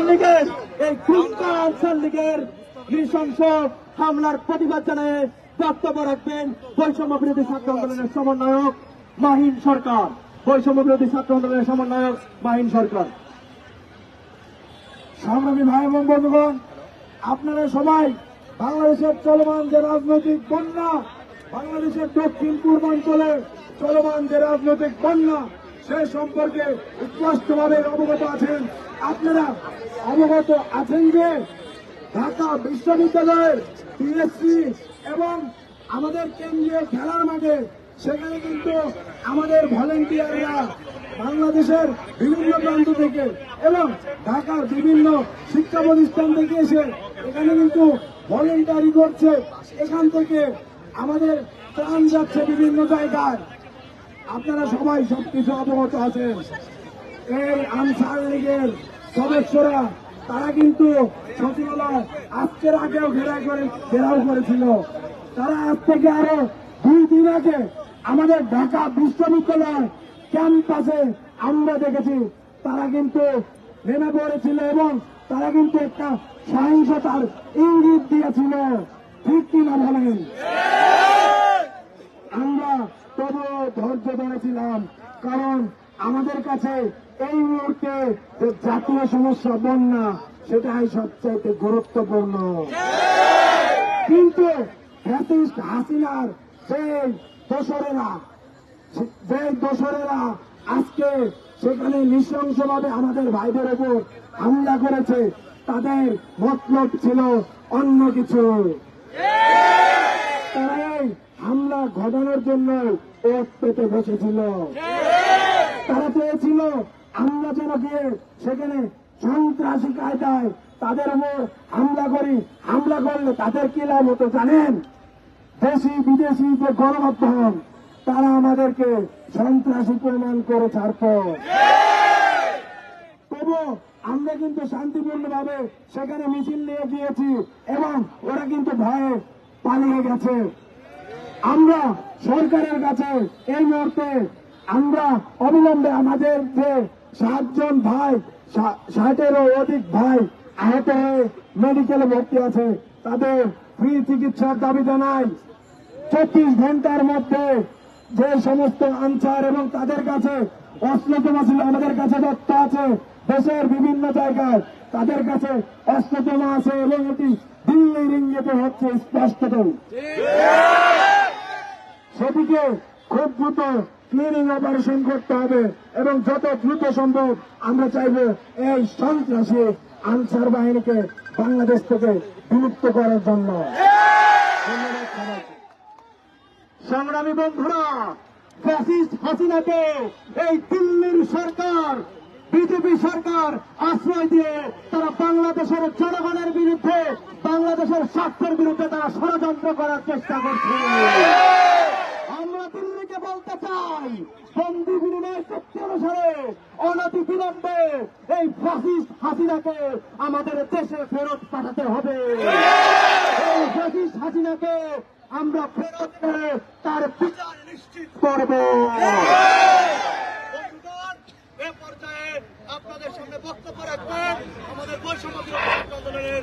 Answer লীগের এই গুন্ডা আনসার লীগের নৃশংস হামলার প্রতিবাদ জানিয়ে বক্তব্য রাখবেন বৈষম্য বিরোধী ছাত্র আন্দোলনের সমন্বয়ক মাহিন সরকার। বৈষম্য বিরোধী ছাত্র আন্দোলনের সমন্বয়ক মাহিন সরকার। সংগ্রামী ভাই এবং বন্ধুগণ, আপনারা সবাই বাংলাদেশের চলমান যে রাজনৈতিক বন্যা, বাংলাদেশের দক্ষিণ পূর্বাঞ্চলে চলমান যে রাজনৈতিক বন্যা সে সম্পর্কে স্পষ্টভাবে অবগত আছেন। আপনারা অবগত আছেন যে ঢাকা বিশ্ববিদ্যালয়ের পিএসসি এবং আমাদের কেন্দ্রীয় খেলার মাঠে সেখানে কিন্তু আমাদের ভলেন্টিয়াররা বাংলাদেশের বিভিন্ন প্রান্ত থেকে এবং ঢাকার বিভিন্ন শিক্ষা প্রতিষ্ঠান থেকে এসে এখানে কিন্তু ভলেন্টারি করছে। এখান থেকে আমাদের প্রাণ যাচ্ছে বিভিন্ন জায়গায়। আপনারা সবাই সবকিছু অবগত আছেন। এই আনসার লীগের সদস্যরা, তারা কিন্তু সচিবালয় আজকের আগেও ঘেরাও করে, ঘেরাও করেছিল। তারা আজ থেকে আরও দুই দিন আগে আমাদের ঢাকা বিশ্ববিদ্যালয় ক্যাম্পাসে আমরা দেখেছি, তারা কিন্তু নেমে পড়েছিল এবং তারা কিন্তু একটা সহিংসতার ইঙ্গিত দিয়েছিল। ঠিক কিনা বলেন? ধৈর্য ধরেছিলাম। কারণ আমাদের কাছে এই মুহূর্তে যে জাতীয় সমস্যা, বন্যা, সেটাই সবচাইতে গুরুত্বপূর্ণ। কিন্তু হাসিনার সেই দোসরেরা যে দোসরেরা আজকে সেখানে নৃশংসভাবে আমাদের ভাইদের উপর হামলা করেছে, তাদের মতলব ছিল অন্য কিছু। তারা হামলা ঘটানোর জন্য ওট পেতে বসেছিল। তারা চেয়েছিল আমরা যেন গিয়ে সেখানে সন্ত্রাসী কায়দায় তাদের উপর হামলা করি, হামলা করলে তাদের কি লাভ হতো জানেন? দেশি, বিদেশি যে গণমাধ্যম, তারা আমাদেরকে সন্ত্রাসী প্রমাণ করে ছাড়ত। তবু আমরা কিন্তু শান্তিপূর্ণভাবে সেখানে মিছিল নিয়ে গিয়েছি এবং ওরা কিন্তু ভয়ে পালিয়ে গেছে। আমরা সরকারের কাছে এই মুহূর্তে আমরা অবিলম্বে আমাদের যে সাতজন ভাই ষাটেরও অধিক ভাই আহত হয়ে মেডিকেলে ভর্তি আছে, তাদের ফ্রি চিকিৎসার দাবি জানাই। চব্বিশ ঘণ্টার মধ্যে যে সমস্ত আনসার এবং তাদের কাছে অস্ত্র জমা ছিল আমাদের কাছে তথ্য আছে, দেশের বিভিন্ন জায়গায় তাদের কাছে অস্ত্র জমা আছে এবং এটি দিল্লি রিঙ্গিতে হচ্ছে স্পষ্টত সেটিকে খুব দ্রুত ক্লিনিং অপারেশন করতে হবে এবং যত দ্রুত সম্ভব আমরা চাইব এই সন্ত্রাসী আনসার বাহিনীকে বাংলাদেশ থেকে বিলুপ্ত করার জন্য। সংগ্রামী বন্ধুরা ফ্যাসিস্ট হাসিনাকে এই দিল্লির সরকার বিজেপি সরকার আশ্রয় দিয়ে তারা বাংলাদেশের জনগণের বিরুদ্ধে, বাংলাদেশের স্বার্থের বিরুদ্ধে তারা ষড়যন্ত্র করার চেষ্টা করছে। আমরা দিল্লিকে বলতে চাই বন্দি চুক্তি অনুসারে অনতি বিলম্বে এই হাসিনাকে আমাদের দেশে ফেরত পাঠাতে হবে। এই ফ্যাসিস্ট হাসিনাকে আমরা ফেরত তার বিচার নিশ্চিত করব। বক্তব্য রাখবেন আমাদের বৈষম্য আন্দোলনের